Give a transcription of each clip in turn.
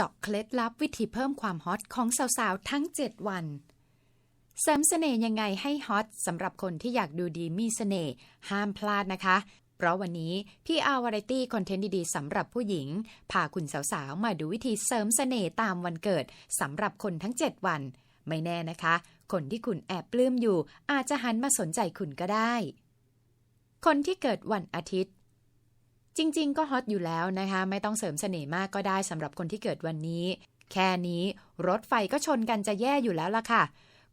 เจาะเคล็ดลับวิธีเพิ่มความฮอตของสาวๆ ทั้ง 7 วัน เสริมเสน่ห์ยังไงให้ฮอตสำหรับคนที่อยากดูดีมีเสน่ห์ห้ามพลาดนะคะ เพราะวันนี้ พี่อาวาไรตี้คอนเทนต์ดีๆสำหรับผู้หญิง พาคุณสาวๆ มาดูวิธีเสริมเสน่ห์ตามวันเกิดสำหรับคนทั้ง 7 วัน ไม่แน่นะคะ คนที่คุณแอบปลื้มอยู่ อาจจะหันมาสนใจคุณก็ได้ คนที่เกิดวันอาทิตย์ จริง ๆ ก็ฮอตอยู่แล้วนะคะ ไม่ต้องเสริมเสน่ห์มากก็ได้สำหรับคนที่เกิดวันนี้ แค่นี้รถไฟก็ชนกันจะแย่อยู่แล้วล่ะค่ะ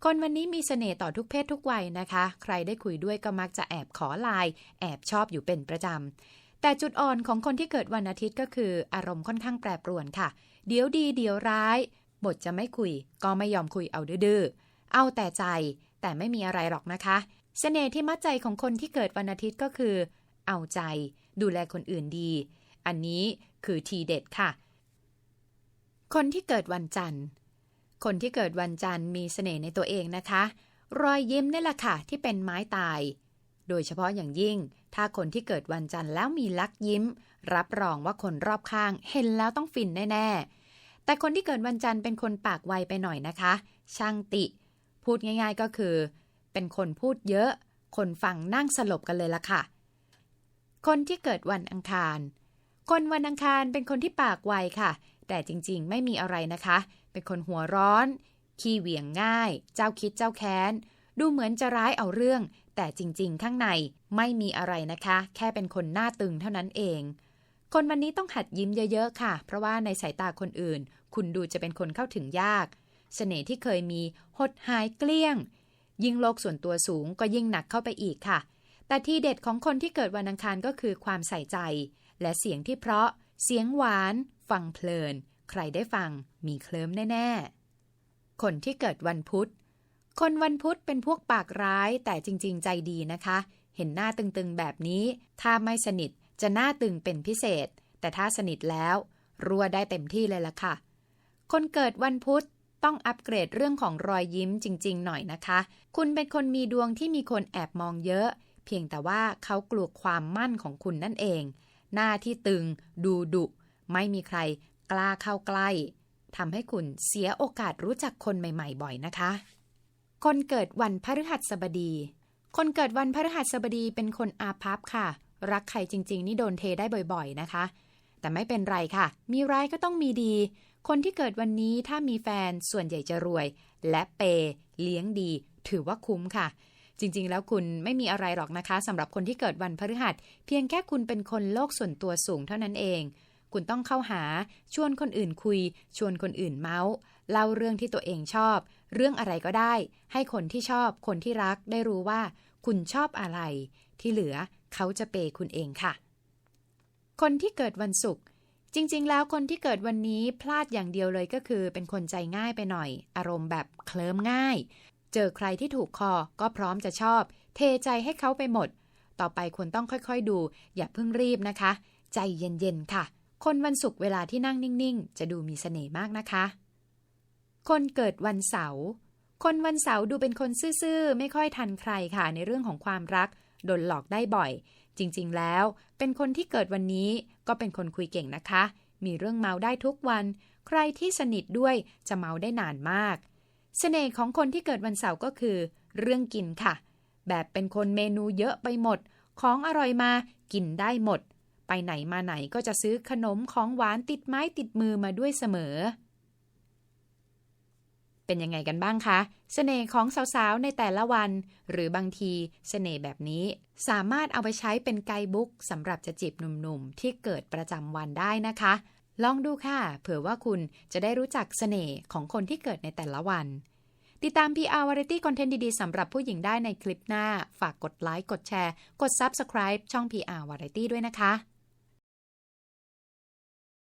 คนวันนี้มีเสน่ห์ต่อทุกเพศทุกวัยนะคะ ใครได้คุยด้วยก็มักจะแอบขอไลน์แอบชอบอยู่เป็นประจำแต่จุดอ่อนของคนที่เกิดวันอาทิตย์ก็คือ อารมณ์ค่อนข้างแปรปรวนค่ะ เดี๋ยวดีเดี๋ยวร้ายบทจะไม่คุย ก็ไม่ยอมคุยเอาดื้อเอาแต่ใจแต่ไม่มีอะไรหรอกนะคะเสน่ห์ที่มัดใจของคนที่เกิดวันอาทิตย์ก็คือ เอาใจ ดูแลคนอื่นดี อันนี้คือทีเด็ดค่ะ คนที่เกิดวันจันทร์ คนที่เกิดวันจันทร์มีเสน่ห์ในตัวเองนะคะ รอยยิ้มนี่แหละค่ะที่เป็นไม้ตาย โดยเฉพาะอย่างยิ่ง ถ้าคนที่เกิดวันจันทร์แล้วมีลักยิ้ม รับรองว่าคนรอบข้างเห็นแล้วต้องฟินแน่ๆ แต่คนที่เกิดวันจันทร์เป็นคนปากไวไปหน่อยนะคะ ช่างติ พูดง่าย ๆก็คือ เป็นคนพูดเยอะ คนฟังนั่งสลบกันเลยละค่ะ คนที่เกิดวันอังคาร คนวันอังคารเป็นคนที่ปากไวค่ะ แต่จริงๆ ไม่มีอะไรนะคะ เป็นคนหัวร้อน ขี้เหวี่ยงง่าย เจ้าคิดเจ้าแค้น ดูเหมือนจะร้ายเอาเรื่อง แต่จริงๆ ข้างในไม่มีอะไรนะคะ แค่เป็นคนหน้าตึงเท่านั้นเอง คนวันนี้ต้องหัดยิ้มเยอะๆ ค่ะ เพราะว่าในสายตาคนอื่น คุณดูจะเป็นคนเข้าถึงยาก เสน่ห์ที่เคยมีหดหายเกลี้ยง ยิ่งโลกส่วนตัวสูงก็ยิ่งหนักเข้าไปอีกค่ะ แต่ที่เด็ดของคนที่เกิดวันอังคารก็คือความใส่ใจ และเสียงที่เพราะ เสียงหวาน ฟังเพลิน ใครได้ฟัง มีเคลิ้มแน่ ๆ คนที่เกิดวันพุธ คนวันพุธเป็นพวกปากร้ายแต่จริง ๆ ใจดีนะคะ เห็นหน้าตึง ๆ แบบนี้ ถ้าไม่สนิทจะหน้าตึงเป็นพิเศษ แต่ถ้าสนิทแล้ว รัวได้เต็มที่เลยล่ะค่ะ คนเกิดวันพุธต้องอัปเกรดเรื่องของรอยยิ้มจริง ๆ หน่อยนะคะ คุณเป็นคนมีดวงที่มีคนแอบมองเยอะ เพียงแต่ว่าเขากลัวความมั่นของคุณนั่นเอง หน้าที่ตึง ดูดุ ไม่มีใครกล้าเข้าใกล้ทำให้คุณเสียโอกาสรู้จักคนใหม่ๆ บ่อยนะคะ คนเกิดวันพฤหัสบดี คนเกิดวันพฤหัสบดีเป็นคนอาภัพค่ะ รักใครจริง ๆ นี่โดนเทได้บ่อยๆนะคะ แต่ไม่เป็นไรค่ะ มีร้ายก็ต้องมีดี คนที่เกิดวันนี้ถ้ามีแฟนส่วนใหญ่จะรวย และเปเลี้ยงดี ถือว่าคุ้มค่ะ จริง ๆ แล้วคุณไม่มีอะไรหรอกนะคะสำหรับคนที่เกิดวันพฤหัส เพียงแค่คุณเป็นคนโลกส่วนตัวสูงเท่านั้นเอง คุณต้องเข้าหา ชวนคนอื่นคุย ชวนคนอื่นเมาส์เล่าเรื่องที่ตัวเองชอบ เรื่องอะไรก็ได้ ให้คนที่ชอบคนที่รักได้รู้ว่า คุณชอบอะไร ที่เหลือเขาจะเปย์คุณเองค่ะ คนที่เกิดวันศุกร์จริง ๆ แล้วคนที่เกิดวันนี้พลาดอย่างเดียวเลยก็คือ เป็นคนใจง่ายไปหน่อย อารมณ์แบบเคลิ้มง่าย เจอใครที่ถูกคอก็พร้อมจะชอบ เทใจให้เขาไปหมด ต่อไปควรต้องค่อยๆดู อย่าเพิ่งรีบนะคะ ใจเย็นๆค่ะ คนวันศุกร์เวลาที่นั่งนิ่งๆ จะดูมีเสน่ห์มากนะคะ คนเกิดวันเสาร์คนวันเสาร์ดูเป็นคนซื่อๆ ไม่ค่อยทันใครค่ะ ในเรื่องของความรักโดนหลอกได้บ่อย จริงๆแล้ว เป็นคนที่เกิดวันนี้ก็เป็นคนคุยเก่งนะคะ มีเรื่องเมาได้ทุกวัน ใครที่สนิทด้วยจะเมาได้นานมาก เสน่ห์ของคนที่เกิดวันเสาร์ก็คือ เรื่องกินค่ะ แบบเป็นคนเมนูเยอะไปหมด ของอร่อยมากินได้หมด ไปไหนมาไหนก็จะซื้อขนมของหวานติดไม้ติดมือมาด้วยเสมอ เป็นยังไงกันบ้างคะ เสน่ห์ของสาวๆ ในแต่ละวัน หรือบางทีเสน่ห์แบบนี้ สามารถเอาไปใช้เป็นไกด์บุ๊กสำหรับจะจีบหนุ่มๆ ที่เกิดประจำวันได้นะคะ ลองดูค่ะ เผื่อว่าคุณจะได้รู้จักเสน่ห์ของคนที่เกิดในแต่ละวัน ติดตาม PR Variety Content ดี ๆ สำหรับผู้หญิงได้ในคลิปหน้า ฝากกดไลค์ กดแชร์ กด Subscribe ช่อง PR Variety ด้วยนะคะ